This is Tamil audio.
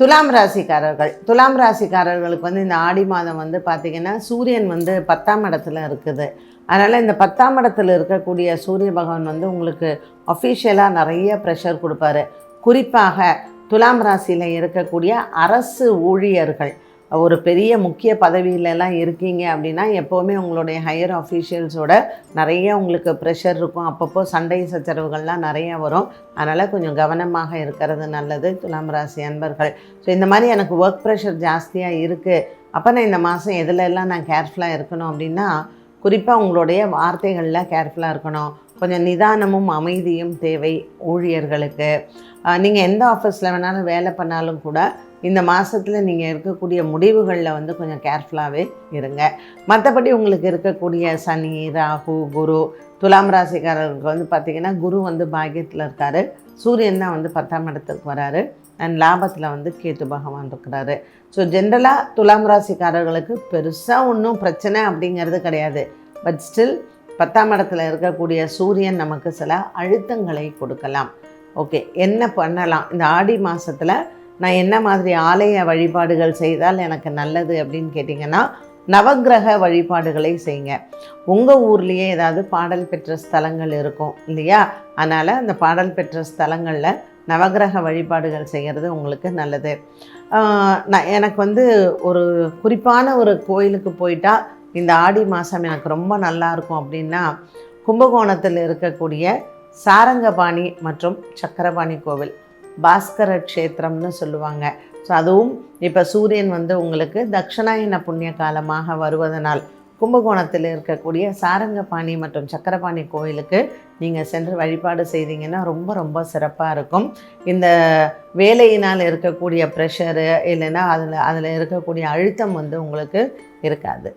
துலாம் ராசிக்காரர்கள். துலாம் ராசிக்காரர்களுக்கு வந்து இந்த ஆடி மாதம் வந்து பார்த்திங்கன்னா சூரியன் வந்து பத்தாம் இடத்துல இருக்குது. அதனால் இந்த பத்தாம் இடத்துல இருக்கக்கூடிய சூரிய பகவான் வந்து உங்களுக்கு அஃபிஷியலாக நிறைய ப்ரெஷர் கொடுப்பாரு. குறிப்பாக துலாம் ராசியில் இருக்கக்கூடிய அரசு ஊழியர்கள். ஒரு பெரிய முக்கிய பதவியிலலாம் இருக்கீங்க அப்படின்னா எப்போவுமே உங்களுடைய ஹையர் அஃபீஷியல்ஸோட நிறைய உங்களுக்கு ப்ரெஷர் இருக்கும். அப்பப்போ சண்டை சச்சரவுகள்லாம் நிறைய வரும். அதனால் கொஞ்சம் கவனமாக இருக்கிறது நல்லது. துலாம் ராசி அன்பர்கள். ஸோ இந்த மாதிரி எனக்கு ஒர்க் ப்ரெஷர் ஜாஸ்தியாக இருக்குது அப்போ நான் இந்த மாதம் எதுலெல்லாம் நான் கேர்ஃபுல்லாக இருக்கணும் அப்படின்னா குறிப்பாக உங்களுடைய வார்த்தைகளில் கேர்ஃபுல்லாக இருக்கணும். கொஞ்சம் நிதானமும் அமைதியும் தேவை ஊழியர்களுக்கு. நீங்கள் எந்த ஆஃபீஸில் வேணாலும் வேலை பண்ணாலும் கூட இந்த மாதத்தில் நீங்கள் இருக்கக்கூடிய முடிவுகளில் வந்து கொஞ்சம் கேர்ஃபுல்லாகவே இருங்க. மற்றபடி உங்களுக்கு இருக்கக்கூடிய சனி ராகு குரு துலாம் ராசிக்காரர்களுக்கு வந்து பார்த்திங்கன்னா குரு வந்து பாக்கியத்தில் இருக்கார். சூரியன் தான் வந்து பத்தாம் இடத்துக்கு வராரு. அண்ட் லாபத்தில் வந்து கேத்து பகவான் இருக்கிறாரு. ஸோ ஜென்ரலாக துலாம் ராசிக்காரர்களுக்கு பெருசாக ஒன்றும் பிரச்சனை அப்படிங்கிறது கிடையாது. பட் ஸ்டில் பத்தாம் இடத்துல இருக்கக்கூடிய சூரியன் நமக்கு சில அழுத்தங்களை கொடுக்கலாம். ஓகே என்ன பண்ணலாம்? இந்த ஆடி மாதத்தில் நான் என்ன மாதிரி ஆலய வழிபாடுகள் செய்தால் எனக்கு நல்லது அப்படின்னு கேட்டிங்கன்னா நவக்கிரக வழிபாடுகளை செய்யுங்க. உங்கள் ஊர்லேயே ஏதாவது பாடல் பெற்ற ஸ்தலங்கள் இருக்கும் இல்லையா? அதனால் அந்த பாடல் பெற்ற ஸ்தலங்களில் நவக்கிரக வழிபாடுகள் செய்கிறது உங்களுக்கு நல்லது. நான் எனக்கு வந்து ஒரு குறிப்பான ஒரு கோயிலுக்கு போயிட்டா இந்த ஆடி மாதம் எனக்கு ரொம்ப நல்லா இருக்கும் அப்படின்னா கும்பகோணத்தில் இருக்கக்கூடிய சாரங்கபாணி மற்றும் சக்கரபாணி கோவில். பாஸ்கர க்ஷேத்திரம்னு சொல்லுவாங்க. ஸோ அதுவும் இப்போ சூரியன் வந்து உங்களுக்கு தட்சிணாயன புண்ணிய காலமாக வருவதனால் கும்பகோணத்தில் இருக்கக்கூடிய சாரங்கபாணி மற்றும் சக்கரபாணி கோயிலுக்கு நீங்கள் சென்று வழிபாடு செய்தீங்கன்னா ரொம்ப ரொம்ப சிறப்பாக இருக்கும். இந்த வேலையினால் இருக்கக்கூடிய ப்ரெஷரு இல்லைன்னா அதில் அதில் இருக்கக்கூடிய அழுத்தம் வந்து உங்களுக்கு இருக்காது.